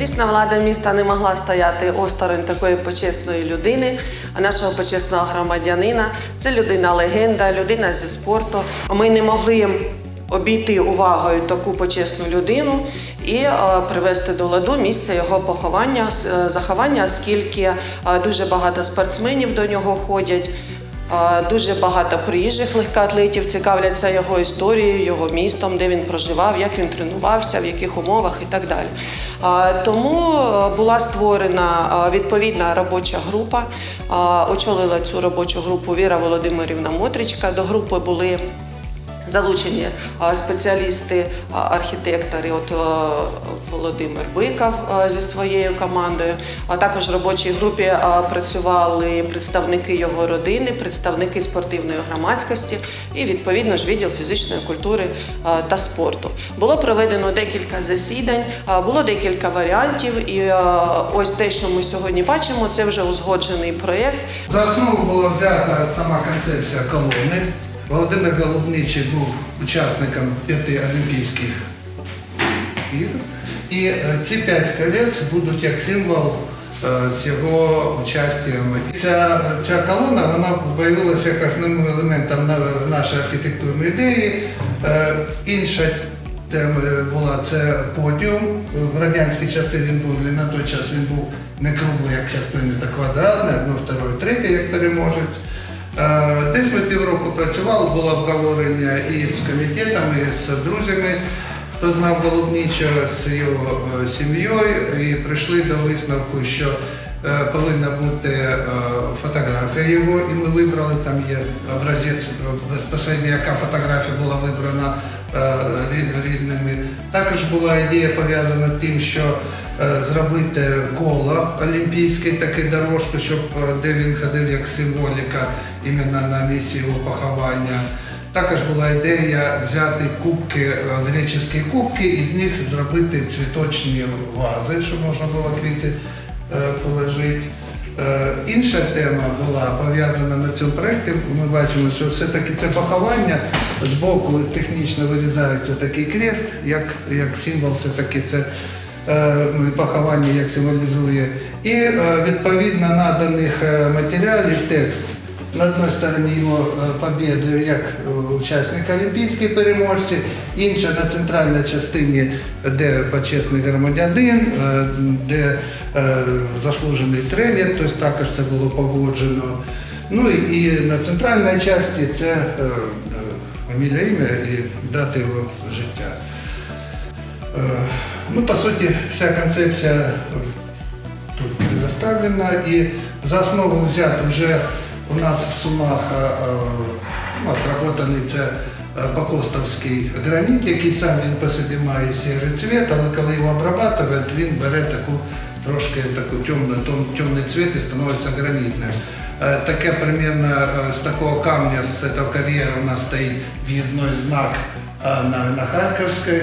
Звісно, влада міста не могла стояти осторонь такої почесної людини, нашого почесного громадянина. Це людина-легенда, людина зі спорту. Ми не могли обійти увагою таку почесну людину і е, привести до ладу місце його поховання, е, заховання, оскільки е, дуже багато спортсменів до нього ходять. Дуже багато приїжджих легкоатлетів цікавляться його історією, його містом, де він проживав, як він тренувався, в яких умовах і так далі. Тому е, була створена е, відповідна робоча група. Очолила цю робочу групу Віра Володимирівна Мотричка. До групи були Залучені спеціалісти, архітектори, от Володимир Биков зі своєю командою. А також в робочій групі працювали представники його родини, представники спортивної громадськості і відповідно ж відділ фізичної культури та спорту. Було проведено декілька засідань, було декілька варіантів. І ось те, що ми сьогодні бачимо, це вже узгоджений проєкт. За основу була взята сама концепція колони. Володимир Голубничий був учасником п'яти Олімпійських ігор. І е, ці п'ять колець будуть як символ е, з його участям. Ця, ця колона вона виявилася як основним елементом нашої архітектурної ідеї. Е, Інша тема була це подіум. В радянські часи він був, на той час він був не круглий, як зараз прийнято, квадратний, одно, второе, третє, як переможець. Е, Десь ми півроку працювали, було обговорення і з комітетом, і з друзями, хто знав Голубнічого з його е, сім'єю, і прийшли до висновку, що е, повинна бути фотографія його, і ми вибрали, там є образець безпосередньо, яка фотографія була вибрана рідними. Також була ідея пов'язана тим, що зробити коло олімпійське, таке дорожку, щоб е, де він ходив як символіка іменно на місці його поховання. Також була ідея взяти кубки, е, греческі кубки і з них зробити цвіточні вази, щоб можна було квіти е, положити. Е, Інша тема була пов'язана на цьому проєкті. Ми бачимо, що все-таки це поховання з боку технічно вирізається такий крест, як, як символ все-таки це е, поховання як символізує. І е, відповідно наданих е, матеріалів текст. На одній стороні його е, як е, учасник Олімпійської переможці, інша на центральній частині, де почесний громадянин, е, де е, заслужений тренер, тобто також це було погоджено. Ну і, на центральній частині це е, е, фамілія ім'я і дата його життя. Е, Ну, по суті, вся концепція тут предоставлена і за основу взят вже у нас в Сумах е, ну, отработаний це е, Покостовський граніт, який сам він по собі має сірий цвіт, але коли його обрабатують, він бере таку трошки таку темну, тем- темний цвіт і становиться гранітним. Таке примерно з такого камня, з цього кар'єру у нас стоїть в'їзний знак на, на Харківській